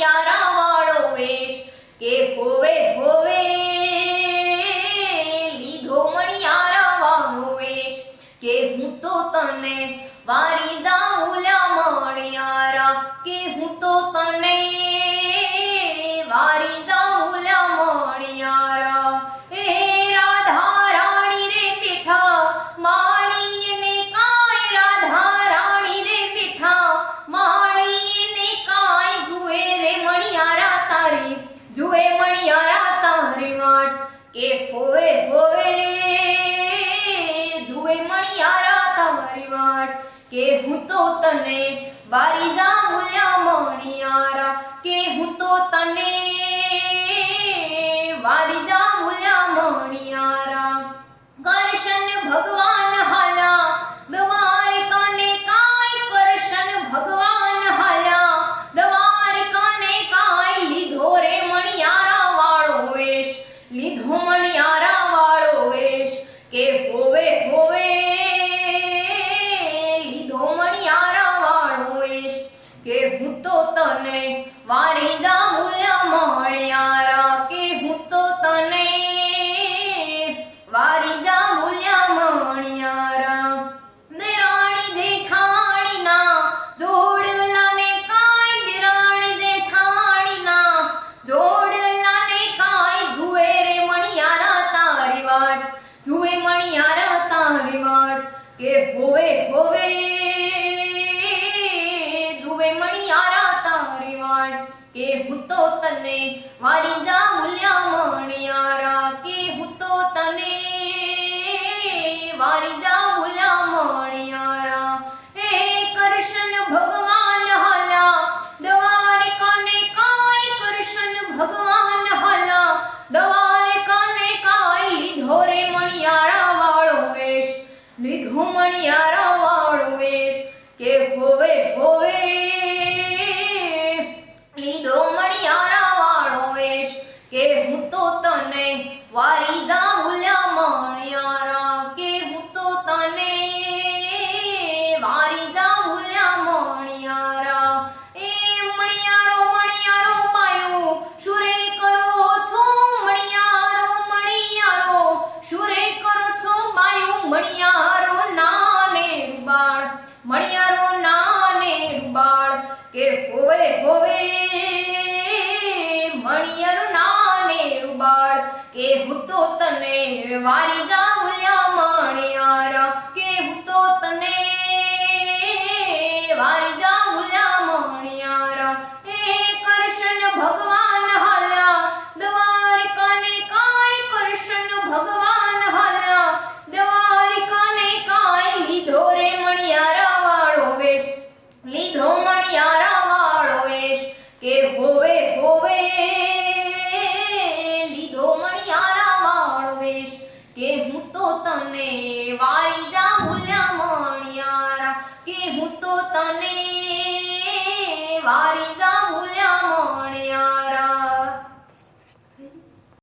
યારા વાળો વેશ કે ભોવે ભોવે લીધો મણી યારા વાળો વેશ કે હું તો તને વારી જાઉં લ્યા મણિયારા, કે હું તો તને તારી વાટ, કે હું તો તને વારી જા ભૂલ્યા મણિયારા, કે હું તો તને વારી જા ભૂલ્યા મણિયારા. કરશન ભગવાન હાલા, દ્વારકાને કાય કરશન ભગવાન હાલા, દ્વારકાને કાય લીધો રે મણિયારા વાળો વેશ, લીધો મણિયારા વાળો વેશ, કે હોવે હોવે તો તને વારી જા ભૂલ્યા મણિયારા કે હું તો તને વારી જા મળ્યા રા દેરાણી જેઠાણીના જોડલાને કાય દેરાણી જેઠાણીના જોડલાને કાંઈ, જુએ રે મણિયારા તારી વાટ, જુએ મણિયારા તારી વાટ, કે હોવે હોવે કે હું તો તને વારી જા મૂલ્યા મણિયારા કે હું તો તને વારી જા મૂલ્યા મણિયારા હે કૃષ્ણ ભગવાન હાલા દ્વારકાને કાય કૃષ્ણ ભગવાન હાલા દ્વારકાને કાય લીધો રે મણિયારા વાળો વેશ, લીધો મણિયારા વાળો વેશ, કે હોવે હોવે મણિયારો નાને રૂબાળ, મણિયારો નાને રૂબાળ, કે હોવે હોવે, મણિયારો નાને રૂબાળ, કે હું તો તને વારી જા કહીશ કે હું તો તને વારી જા ભૂલ્યા માણિયારા કે હું તો તને વારી જા